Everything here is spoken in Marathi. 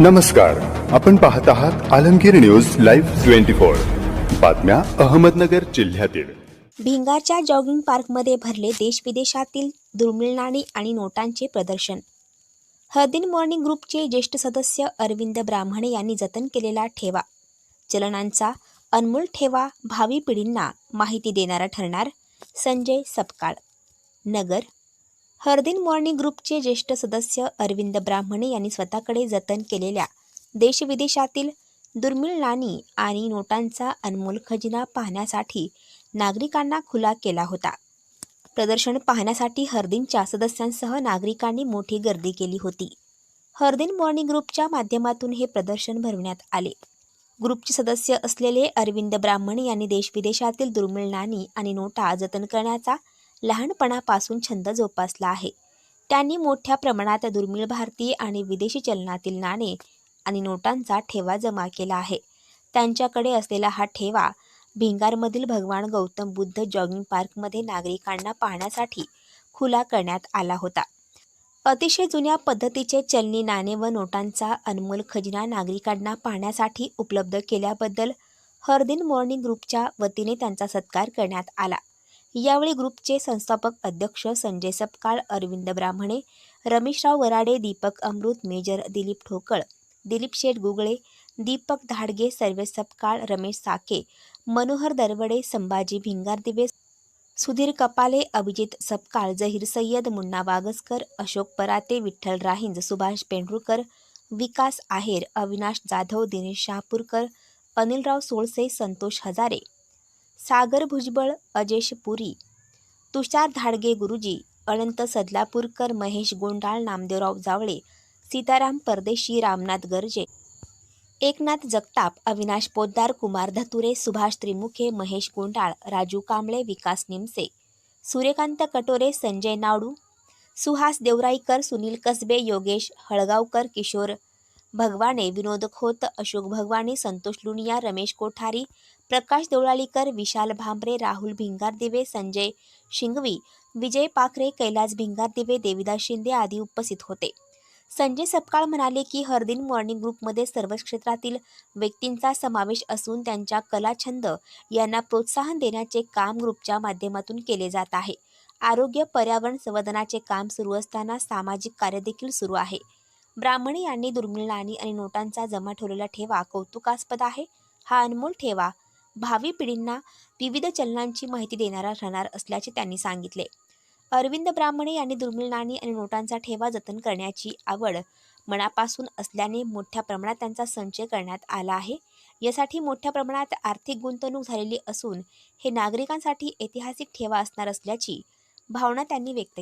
नमस्कार. आपण पाहत आहात Alamgir news live twenty four. बातम्या अहमदनगर जिल्ह्यातील. भिंगारच्या जॉगिंग पार्कमध्ये भरले देशविदेशातील दुर्मिळ नाणी आणि नोटांचे प्रदर्शन. हर्दिन मॉर्निंग ग्रुपचे ज्येष्ठ सदस्य अरविंद ब्राह्मणे यांनी जतन केलेला ठेवा. चलनांचा अनमोल ठेवा भावी पिढींना माहिती देणारा ठरणार संजय सपकाळ. नगर हर्दिन मॉर्निंग ग्रुपचे ज्येष्ठ सदस्य अरविंद ब्राह्मणे यांनी स्वतःकडे जतन केलेल्या देशविदेशातील दुर्मिळ नाणी आणि नोटांचा अनमोल खजिना पाहण्यासाठी नागरिकांना खुला केला होता. प्रदर्शन पाहण्यासाठी हर्दिनच्या सदस्यांसह नागरिकांनी मोठी गर्दी केली होती. हरदिन मॉर्निंग ग्रुपच्या माध्यमातून हे प्रदर्शन भरवण्यात आले. ग्रुपचे सदस्य असलेले अरविंद ब्राह्मणे यांनी देशविदेशातील दुर्मिळ नाणी आणि नोटा जतन करण्याचा लहानपणापासून छंद जोपासला आहे. त्यांनी मोठ्या प्रमाणात दुर्मिळ भारतीय आणि विदेशी चलनातील नाणे आणि नोटांचा ठेवा जमा केला आहे. त्यांच्याकडे असलेला हा ठेवा भिंगारमधील भगवान गौतम बुद्ध जॉगिंग पार्कमध्ये नागरिकांना पाहण्यासाठी खुला करण्यात आला होता. अतिशय जुन्या पद्धतीचे चलनी नाणे व नोटांचा अनमोल खजिना नागरिकांना पाहण्यासाठी उपलब्ध केल्याबद्दल हरदिन मॉर्निंग ग्रुपच्या वतीने त्यांचा सत्कार करण्यात आला. यावेळी ग्रुपचे संस्थापक अध्यक्ष संजय सपकाळ अरविंद ब्राह्मणे रमेशराव वराडे दीपक अमृत मेजर दिलीप ठोकळ दिलीप शेठ गुगळे दीपक धाडगे सर्वेश सपकाळ रमेश साके मनोहर दरवडे संभाजी भिंगारदिवे सुधीर कपाले अभिजित सपकाळ जहीर सय्यद मुन्ना वागसकर अशोक पराते विठ्ठल राहिंज सुभाष पेंढुरकर विकास आहेर अविनाश जाधव दिनेश शहापूरकर अनिलराव सोळसे संतोष हजारे सागर भुजबळ अजेश पुरी तुषार धाडगे गुरुजी अनंत सदलापूरकर महेश गोंडाळ नामदेवराव जावळे सीताराम परदेशी रामनाथ गर्जे एकनाथ जगताप अविनाश पोद्दार कुमार धतुरे सुभाष त्रिमुखे महेश गोंडाळ राजू कांबळे विकास निमसे सूर्यकांत कटोरे संजय नाडू सुहास देवराईकर सुनील कसबे योगेश हळगावकर किशोर भगवाने विनोद खोत अशोक भगवाने संतोष लुनिया रमेश कोठारी प्रकाश देवळालीकर विशाल भांबरे राहुल भिंगार दिवे संजय शिंगवी विजय पाखरे कैलास भिंगारदिवे देविदास शिंदे आदी उपस्थित होते. संजय सपकाळ म्हणाले की हरदिन मॉर्निंग ग्रुपमध्ये सर्व क्षेत्रातील व्यक्तींचा समावेश असून त्यांच्या कलाछंद यांना प्रोत्साहन देण्याचे काम ग्रुपच्या माध्यमातून केले जात आहे. आरोग्य पर्यावरण संवर्धनाचे काम सुरू असताना सामाजिक कार्य देखील सुरू आहे. ब्राह्मणे यांनी दुर्मिळ नाणी आणि नोटांचा जमा ठेवलेला ठेवा कौतुकास्पद आहे. हा अनमोल ठेवा. भावी पिढींना विविध चलनांची माहिती देणारा राहणार असल्याचे त्यांनी सांगितले. अरविंद ब्राह्मणे यांनी दुर्मिळ नाणी आणि नोटांचा ठेवा जतन करण्याची आवड मनापासून असल्याने मोठ्या प्रमाणात त्यांचा संचय करण्यात आला आहे. यासाठी मोठ्या प्रमाणात आर्थिक गुंतवणूक झालेली असून हे नागरिकांसाठी ऐतिहासिक ठेवा असणार असल्याची भावना त्यांनी व्यक्त केली